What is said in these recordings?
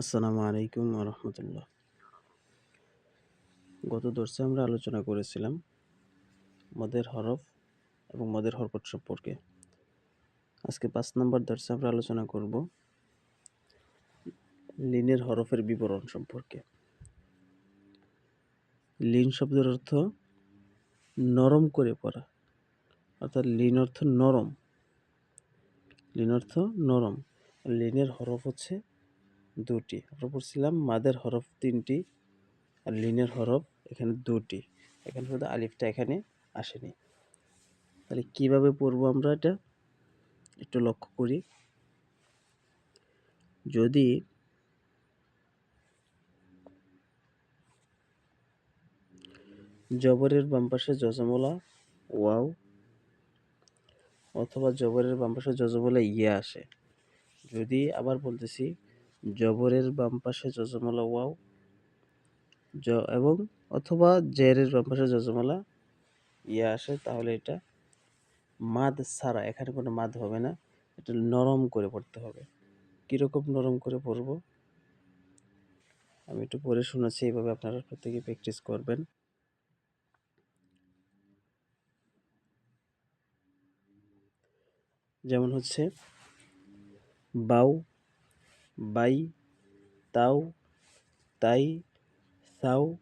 আসসালামু আলাইকুম রহমতুল্লাহ গত দর্শে আমরা আলোচনা করেছিলাম মদের হরফ এবং মদের হরকত সম্পর্কে। আজকে পাঁচ নম্বর দর্শে আমরা আলোচনা করব লিনের হরফের বিবরণ সম্পর্কে। লিন শব্দের অর্থ নরম করে পড়া, অর্থাৎ লিন অর্থ নরম। লিন অর্থ নরম। লিনের হরফ হচ্ছে দুটি। আমরা পড়ছিলাম মাদের হরফ তিনটি আর লিনের হরফ এখানে দুটি। এখানে শুধু আলিফটা এখানে আসেনি। তাহলে কীভাবে পড়ব আমরা এটা? একটু লক্ষ্য করি। যদি জবরের বাম পাশে যজমলা ওয়াও, অথবা জবরের বাম পাশে যজমলা ইয়ে আসে। যদি আবার বলতেছি জবরের বাম পাশে যজমালা ওয়াও, জ এবং অথবা জেরের বাম পাশে যজমালা ইয়ে আসে, তাহলে এটা মাদ ছাড়া, এখানে কোনো মাদ হবে না, এটা নরম করে পড়তে হবে। কীরকম নরম করে পড়ব? আমি একটু পড়ে শোনাচ্ছি এইভাবে আপনারা প্রত্যেকে প্র্যাকটিস করবেন। যেমন হচ্ছে বাউ বাই, তাও, তাই সাউ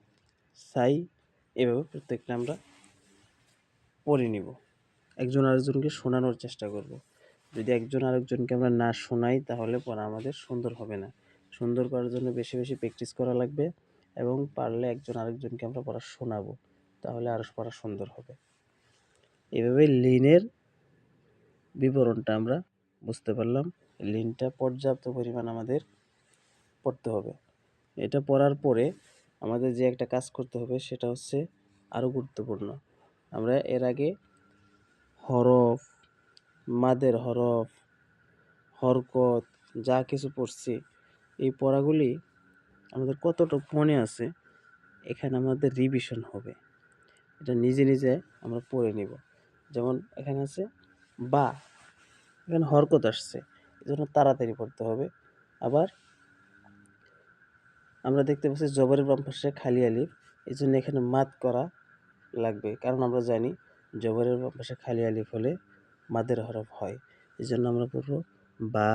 সাই, এভাবে প্রত্যেকটা আমরা পড়ে নিব। একজন আরেকজনকে শোনানোর চেষ্টা করব। যদি একজন আরেকজনকে আমরা না শোনাই, তাহলে পড়া আমাদের সুন্দর হবে না। সুন্দর করার জন্য বেশি বেশি প্র্যাকটিস করা লাগবে এবং পারলে একজন আরেকজনকে আমরা পড়া শোনাবো, তাহলে আরও পড়া সুন্দর হবে। এভাবে লিনের বিবরণটা আমরা বুঝতে পারলাম। লিনটা পর্যাপ্ত পরিমাণ আমাদের পড়তে হবে। এটা পড়ার পরে আমাদের যে একটা কাজ করতে হবে সেটা হচ্ছে আরও গুরুত্বপূর্ণ। আমরা এর আগে হরফ, মাদের হরফ, হরকত, যা কিছু পড়ছি, এই পড়াগুলি আমাদের কতটা মনে আছে এখানে আমাদের রিভিশন হবে। এটা নিজে নিজে আমরা পড়ে নিব। যেমন এখানে আছে বা। এখানে হরকত আসছে। এই জন্য তাড়াতাড়ি পড়তে হবে। আবার আমরা দেখতে পাচ্ছি জবরের বাম পাশে খালি আলিফ। এই জন্য এখানে মাত করা লাগবে। কারণ আমরা জানি জবরের বাম পাশে খালি আলিফ হলে মাদের হরফ হয়। এই জন্য আমরা পড়ব বা।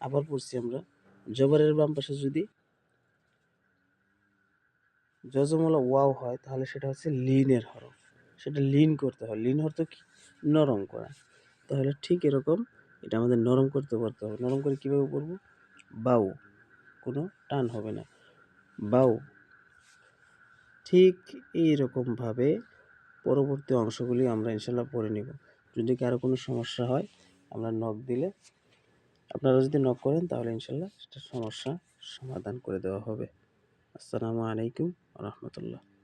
আবার পড়ছি আমরা। জবরের বাম পাশে যদি যজমলা ওয়াও হয়, তাহলে সেটা হচ্ছে লিনের হরফ। সেটা লিন করতে হয়। লিন অর্থ কি? নরম করা। তাহলে ঠিক এরকম এটা আমাদের নরম করতে পারতে হবে। নরম করে কীভাবে পড়ব বাউ। কোনো টান হবে না। বাউ। ঠিক এইরকমভাবে পরবর্তী অংশগুলি আমরা ইনশাল্লাহ পড়ে নিব। যদি কারও কোনো সমস্যা হয়, আমরা নখ দিলে আপনারা যদি নখ করেন, তাহলে ইনশাল্লাহ সেটা সমস্যা সমাধান করে দেওয়া হবে। আসসালামু আলাইকুম রহমতুল্লাহ।